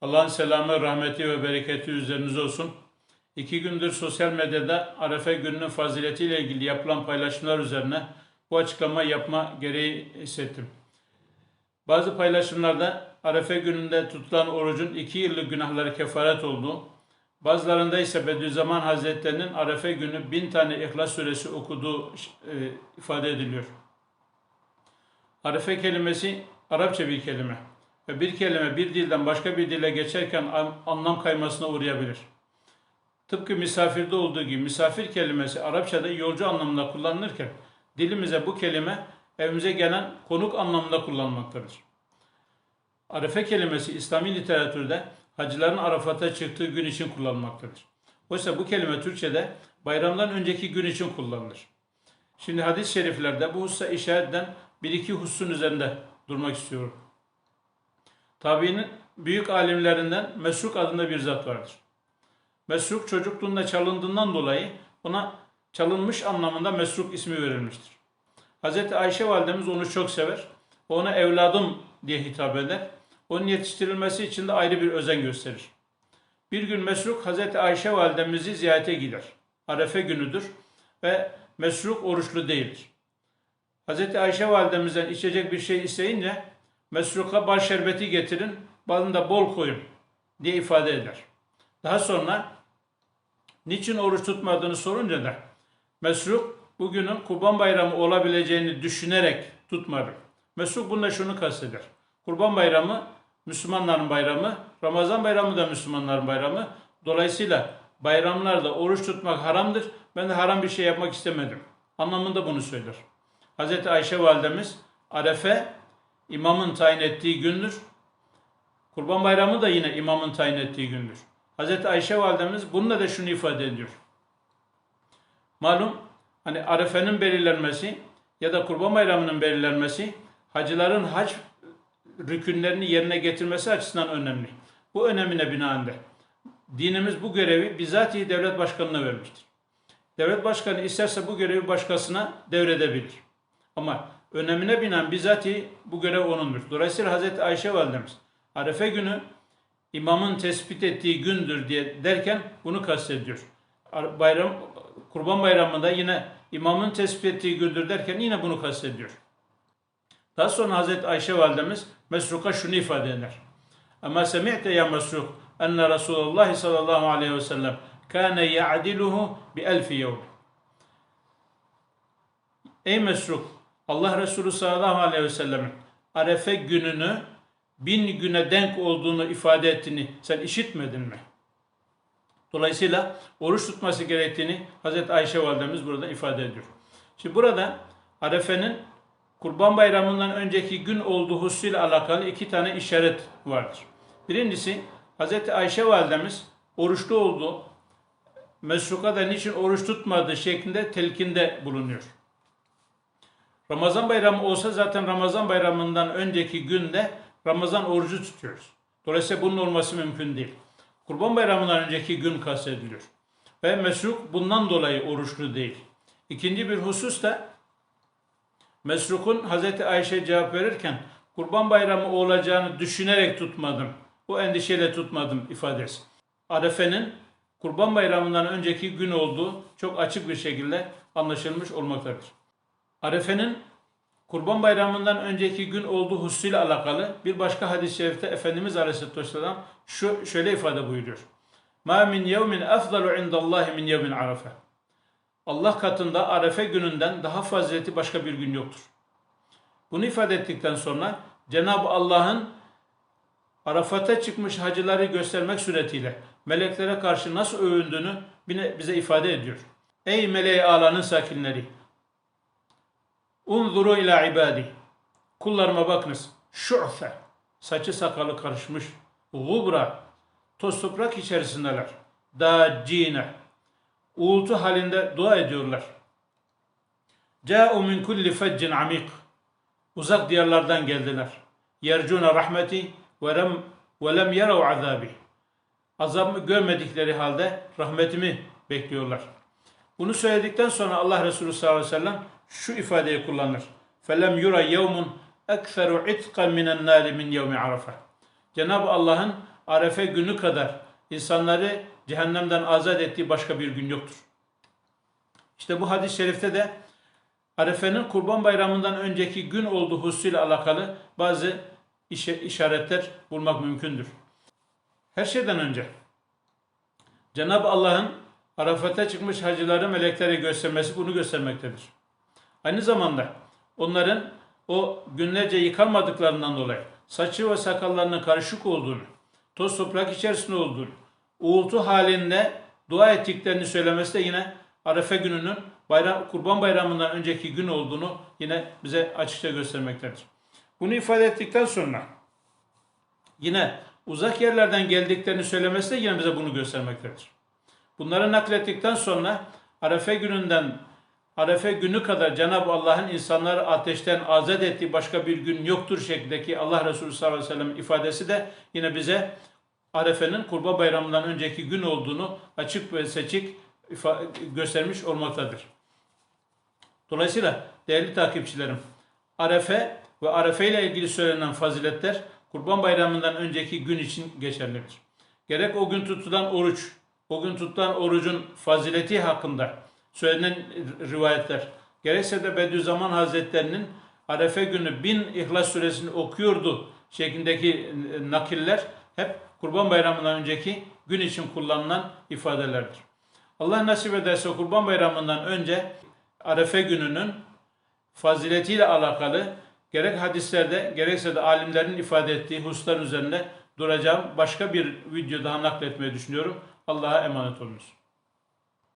Allah'ın selamı, rahmeti ve bereketi üzerinize olsun. İki gündür sosyal medyada Arefe gününün faziletiyle ilgili yapılan paylaşımlar üzerine bu açıklama yapma gereği hissettim. Bazı paylaşımlarda Arefe gününde tutulan orucun iki yıllık günahları kefaret olduğu, bazılarında ise Bediüzzaman Hazretlerinin Arefe günü bin tane İhlas suresi okuduğu e, ifade ediliyor. Arefe kelimesi Arapça bir kelime ve bir kelime bir dilden başka bir dile geçerken an- anlam kaymasına uğrayabilir. Tıpkı misafirde olduğu gibi misafir kelimesi Arapçada yolcu anlamında kullanılırken dilimize bu kelime evimize gelen konuk anlamında kullanılmaktadır. Arefe kelimesi İslami literatürde hacıların Arafat'a çıktığı gün için kullanılmaktadır. Oysa bu kelime Türkçe'de bayramdan önceki gün için kullanılır. Şimdi hadis-i şeriflerde bu hususa işaret eden bir iki hususun üzerinde durmak istiyorum. Tabiinin büyük alimlerinden Mesruk adında bir zat vardır. Mesruk çocukluğunda çalındığından dolayı ona çalınmış anlamında Mesruk ismi verilmiştir. Hz. Ayşe validemiz onu çok sever. Ona evladım diye hitap eder. Onun yetiştirilmesi için de ayrı bir özen gösterir. Bir gün Mesruk Hz. Ayşe validemizi ziyarete gider. Arefe günüdür ve Mesruk oruçlu değildir. Hz. Ayşe validemizden içecek bir şey isteyince Mesruk'a bal şerbeti getirin, balını da bol koyun diye ifade eder. Daha sonra niçin oruç tutmadığını sorunca da Mesruk bugünün Kurban Bayramı olabileceğini düşünerek tutmadı. Mesruk bunda şunu kasteder. Kurban Bayramı Müslümanların bayramı, Ramazan Bayramı da Müslümanların bayramı. Dolayısıyla bayramlarda oruç tutmak haramdır. Ben de haram bir şey yapmak istemedim. Anlamında bunu söyler. Hz. Ayşe validemiz Arefe imamın tayin ettiği gündür. Kurban Bayramı da yine imamın tayin ettiği gündür. Hz. Ayşe validemiz bununla da şunu ifade ediyor. Malum hani Arefe'nin belirlenmesi ya da Kurban Bayramı'nın belirlenmesi hacıların hac rükünlerini yerine getirmesi açısından önemli. Bu önemine binaen de dinimiz bu görevi bizatihi devlet başkanına vermiştir. Devlet başkanı isterse bu görevi başkasına devredebilir. Ama önemine binen bizatihi bu görev onundur. Dolayısıyla Hazreti Ayşe validemiz Arefe günü imamın tespit ettiği gündür diye derken bunu kastediyor. Bayram Kurban Bayramı'nda yine imamın tespit ettiği gündür derken yine bunu kastediyor. Daha sonra Hazreti Ayşe validemiz Mesruk'a şunu ifade eder. Ama semi'te ya Mesruk enne Resulullah sallallahu aleyhi ve sellem kâne ya'diluhu bi elfi yevm. Ey Mesruk Allah Resulü sallallahu aleyhi ve sellemin Arefe gününü bin güne denk olduğunu ifade ettiğini sen işitmedin mi? Dolayısıyla oruç tutması gerektiğini Hazreti Ayşe validemiz burada ifade ediyor. Şimdi burada Arefe'nin Kurban Bayramı'ndan önceki gün olduğu hususuyla alakalı iki tane işaret vardır. Birincisi Hz. Ayşe validemiz oruçlu olduğu, Mesruk'a da niçin oruç tutmadığı şeklinde telkinde bulunuyor. Ramazan bayramı olsa zaten Ramazan bayramından önceki günde Ramazan orucu tutuyoruz. Dolayısıyla bunun olması mümkün değil. Kurban bayramından önceki gün kastediliyor. Ve Mesruk bundan dolayı oruçlu değil. İkinci bir husus da Mesruk'un Hazreti Ayşe cevap verirken kurban bayramı olacağını düşünerek tutmadım. Bu endişeyle tutmadım ifadesi. Arefe'nin kurban bayramından önceki gün olduğu çok açık bir şekilde anlaşılmış olmaktadır. Arefe'nin kurban bayramından önceki gün olduğu hususuyla alakalı bir başka hadis-i şerifte Efendimiz Aleyhisselatü Vesselam şu, şöyle ifade buyuruyor. Ma min yevmin afdalu indallahi min yevmin arafe. Allah katında Arefe gününden daha fazileti başka bir gün yoktur. Bunu ifade ettikten sonra Cenab-ı Allah'ın Arafat'a çıkmış hacıları göstermek suretiyle meleklere karşı nasıl övündüğünü bize ifade ediyor. Ey meleği alanın sakinleri! Unzuru ila ibadi. Kullarıma bakınız. Şu'fe. Saçı sakalı karışmış. Gubra. Toz toprak içerisindeler. Dacine uğultu halinde dua ediyorlar. Câ'u min kulli feccin amik. Uzak diyarlardan geldiler. Yercuna rahmeti ve lem ve lem yerav azabi. Azabımı görmedikleri halde rahmetimi bekliyorlar. Bunu söyledikten sonra Allah Resulü sallallahu aleyhi ve sellem şu ifadeyi kullanır. Felem yura yevmun ekferu itqan minen nâri min yevmi arafa. Cenab-ı Allah'ın Arefe günü kadar insanları cehennemden azat ettiği başka bir gün yoktur. İşte bu hadis-i şerifte de Arefe'nin Kurban Bayramı'ndan önceki gün olduğu hususuyla alakalı bazı işe- işaretler bulmak mümkündür. Her şeyden önce Cenab-ı Allah'ın Arafat'a çıkmış hacıları meleklere göstermesi bunu göstermektedir. Aynı zamanda onların o günlerce yıkanmadıklarından dolayı saçı ve sakallarının karışık olduğunu, toz toprak içerisinde olduğunu, uğultu halinde dua ettiklerini söylemesi de yine Arefe gününün bayram, Kurban Bayramı'ndan önceki gün olduğunu yine bize açıkça göstermektedir. Bunu ifade ettikten sonra yine uzak yerlerden geldiklerini söylemesi de yine bize bunu göstermektedir. Bunları naklettikten sonra Arefe gününden Arefe günü kadar Cenab-ı Allah'ın insanları ateşten azat ettiği başka bir gün yoktur şeklindeki Allah Resulü sallallahu aleyhi ve sellem ifadesi de yine bize Arefe'nin Kurban Bayramı'ndan önceki gün olduğunu açık ve seçik göstermiş olmaktadır. Dolayısıyla değerli takipçilerim, Arefe ve Arefe ile ilgili söylenen faziletler Kurban Bayramı'ndan önceki gün için geçerlidir. Gerek o gün tutulan oruç, o gün tutulan orucun fazileti hakkında söylenen rivayetler, gerekse de Bediüzzaman Hazretlerinin Arefe günü bin İhlas suresini okuyordu şeklindeki nakiller hep Kurban Bayramı'ndan önceki gün için kullanılan ifadelerdir. Allah nasip ederse Kurban Bayramı'ndan önce Arefe gününün faziletiyle alakalı gerek hadislerde gerekse de alimlerin ifade ettiği hususlar üzerinde duracağım başka bir video daha nakletmeyi düşünüyorum. Allah'a emanet olunuz.